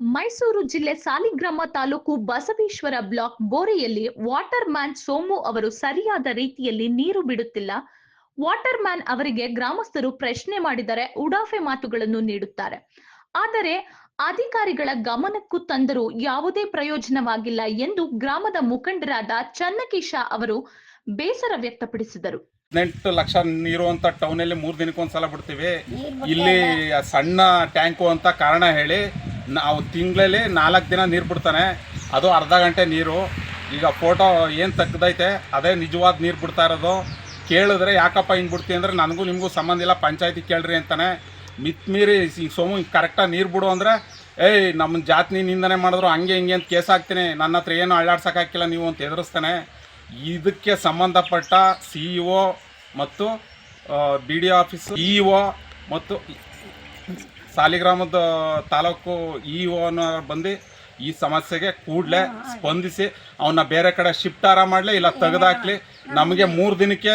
ಮೈಸೂರು ಜಿಲ್ಲೆ ಸಾಲಿಗ್ರಾಮ ತಾಲೂಕು ಬಸವೇಶ್ವರ ಬ್ಲಾಕ್ ಬೋರೆಯಲ್ಲಿ water man Somu ಅವರು ಸರಿಯಾದ ರೀತಿಯಲ್ಲಿ ನೀರು ಬಿಡುತ್ತಿಲ್ಲ. ವಾಟರ್ ಮ್ಯಾನ್ ಅವರಿಗೆ ಗ್ರಾಮಸ್ಥರು ಪ್ರಶ್ನೆ ಮಾಡಿದರೆ ಉಡಾಫೆ ಮಾತುಗಳನ್ನು ನೀಡುತ್ತಾರೆ. ಆದರೆ ಅಧಿಕಾರಿಗಳ ಗಮನಕ್ಕೂ ತಂದರೂ ಯಾವುದೇ ಪ್ರಯೋಜನವಾಗಿಲ್ಲ ಎಂದು ಗ್ರಾಮದ ಮುಖಂಡರಾದ ಚನ್ನಕೇಶ ಅವರು ಬೇಸರ ವ್ಯಕ್ತಪಡಿಸಿದರು. ಹದಿನೆಂಟು ಲಕ್ಷ ನೀರು ಅಂತ ಟೌನಲ್ಲಿ ಮೂರು ದಿನಕ್ಕೊಂದ್ಸಲ ಬಿಡ್ತೀವಿ. ಇಲ್ಲಿ. ಸಣ್ಣ ಟ್ಯಾಂಕು ಅಂತ ಕಾರಣ ಹೇಳಿ ನಾವು ತಿಂಗಳಲ್ಲಿ ನಾಲ್ಕು ದಿನ ನೀರು ಬಿಡ್ತಾನೆ. ಅದು ಅರ್ಧ ಗಂಟೆ ನೀರು. ಈಗ ಫೋಟೋ ಏನು ತೆಗ್ದೈತೆ, ಅದೇ ನಿಜವಾದ ನೀರು ಬಿಡ್ತಾ ಇರೋದು. ಕೇಳಿದ್ರೆ ಯಾಕಪ್ಪ ಹಿಂಗೆ ಬಿಡ್ತೀವಿ ಅಂದರೆ ನನಗೂ ನಿಮಗೂ ಸಂಬಂಧ ಇಲ್ಲ, ಪಂಚಾಯತಿ ಕೇಳ್ರಿ ಅಂತಾನೆ. ಮಿತ್ಮೀರಿ ಈಗ ಸೋಮು ಕರೆಕ್ಟಾಗಿ ನೀರು ಬಿಡು ಅಂದರೆ, ಏಯ್ ನಮ್ಮ ಜಾತಿ ನಿಂದನೆ ಮಾಡಿದ್ರು, ಹಂಗೆ ಹಿಂಗೆ ಅಂತ ಕೇಸ್ ಹಾಕ್ತೀನಿ. ನನ್ನ ಹತ್ರ ಏನು ಅಳ್ಳಾಡ್ಸೋಕ್ಕಾಗಿಲ್ಲ ನೀವು ಅಂತ ಎದುರಿಸ್ತಾನೆ ಇದಕ್ಕೆ ಸಂಬಂಧಪಟ್ಟ ಸಿ ಇ ಒ ಮತ್ತು B D office E O ಮತ್ತು ಸಾಲಿಗ್ರಾಮದ ತಾಲೂಕು ಇ ಬಂದು ಈ ಸಮಸ್ಯೆಗೆ ಕೂಡಲೇ ಸ್ಪಂದಿಸಿ ಅವನ್ನ ಬೇರೆ ಕಡೆ ಶಿಫ್ಟ್ ಶಿಫ್ಟಾರ ಮಾಡಲಿ ಇಲ್ಲ ತೆಗೆದಾಕ್ಲಿ. ನಮಗೆ ಮೂರು ದಿನಕ್ಕೆ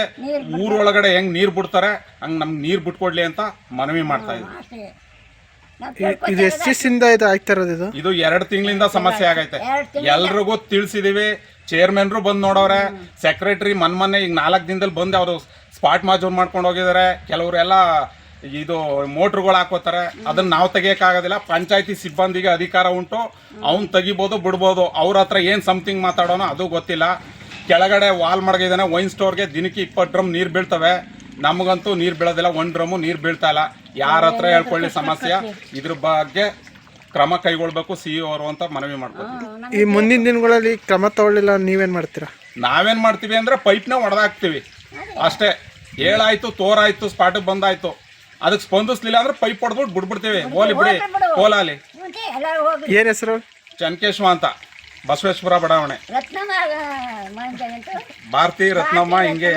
ಊರೊಳಗಡೆ ಹೆಂಗೆ ನೀರು ಬಿಡ್ತಾರೆ ಹಂಗೆ ನಮ್ಗೆ ನೀರು ಬಿಟ್ಕೊಡ್ಲಿ ಅಂತ ಮನವಿ ಮಾಡ್ತಾ ಇದ್ವಿ. ಇದು ಎಷ್ಟು ದಿವಸದಿಂದ ಇದು ಆಗ್ತಾ ಇರೋದು ಇದು? ಇದು ಎರಡು ತಿಂಗಳಿಂದ ಸಮಸ್ಯೆ ಆಗೈತೆ. ಎಲ್ರಿಗೂ ತಿಳಿಸಿದೀವಿ. ಚೇರ್ಮನ್ರು ಬಂದು ನೋಡವ್ರೆ. ಸೆಕ್ರೆಟರಿ ಮನ್ ಮೊನ್ನೆ ಈಗ ನಾಲ್ಕು ದಿನದಲ್ಲಿ ಬಂದು ಅವರು ಸ್ಪಾಟ್ ಮಾಜೂರ್ ಮಾಡ್ಕೊಂಡು ಹೋಗಿದ್ದಾರೆ ಕೆಲವರೆಲ್ಲ ಇದು ಮೋಟ್ರುಗಳು ಹಾಕೋತಾರೆ. ಅದನ್ನ ನಾವು ತೆಗಿಯೋಕ್ಕಾಗೋದಿಲ್ಲ. ಪಂಚಾಯತಿ ಸಿಬ್ಬಂದಿಗೆ ಅಧಿಕಾರ ಉಂಟು. ಅವ್ನು ತೆಗಿಬೋದು ಬಿಡ್ಬೋದು. ಅವ್ರ ಹತ್ರ ಏನು ಸಮಥಿಂಗ್ ಮಾತಾಡೋನೋ ಅದು ಗೊತ್ತಿಲ್ಲ. ಕೆಳಗಡೆ ವಾಲ್ ಮಡಗಿದಾನೆ ವೈನ್ ಸ್ಟೋರ್ಗೆ ದಿನಕ್ಕೆ ಇಪ್ಪತ್ತು ಡ್ರಮ್ ನೀರು ಬೀಳ್ತವೆ. ನಮಗಂತೂ ನೀರು ಬೀಳೋದಿಲ್ಲ. ಒಂದು ಡ್ರಮ್ಮು ನೀರು ಬೀಳ್ತಾ ಇಲ್ಲ. ಯಾರ ಹತ್ರ ಹೇಳ್ಕೊಳ್ಳಿ ಸಮಸ್ಯೆ. ಇದ್ರ ಬಗ್ಗೆ ಕ್ರಮ ಕೈಗೊಳ್ಬೇಕು. ಸಿ ಅವರು ಅಂತ ಮನವಿ ಮಾಡ್ಕೊತೀವಿ. ಈ ಮುಂದಿನ ದಿನಗಳಲ್ಲಿ ಕ್ರಮ ತಗೊಳ್ಳಿಲ್ಲ ನೀವೇನ್ ಮಾಡ್ತೀರಾ? ನಾವೇನು ಮಾಡ್ತೀವಿ ಅಂದ್ರೆ ಪೈಪ್ನ ಹೊಡೆದಾಕ್ತೀವಿ ಅಷ್ಟೇ. ಹೇಳಾಯ್ತು ತೋರಾಯ್ತು ಸ್ಪಾಟಿಗೆ ಬಂದಾಯ್ತು. ಅದಕ್ಕೆ ಸ್ಪಂದಿಸ್ಲಿಲ್ಲ ಅಂದ್ರೆ ಪೈಪ್ ಹೊಡೆದ್ಬಿಟ್ಟು ಬಿಡ್ಬಿಡ್ತೇವೆ ಹೋಲಿ ಬಿಡಿ. ಕೋಲಾಲಿ. ಏನ್ ಹೆಸರು? ಚನ್ಕೇಶ್ವ ಅಂತ. ಬಸವೇಶ್ವರ ಬಡಾವಣೆ. ಭಾರತಿ ರತ್ನಮ್ಮ ಹಿಂಗೆ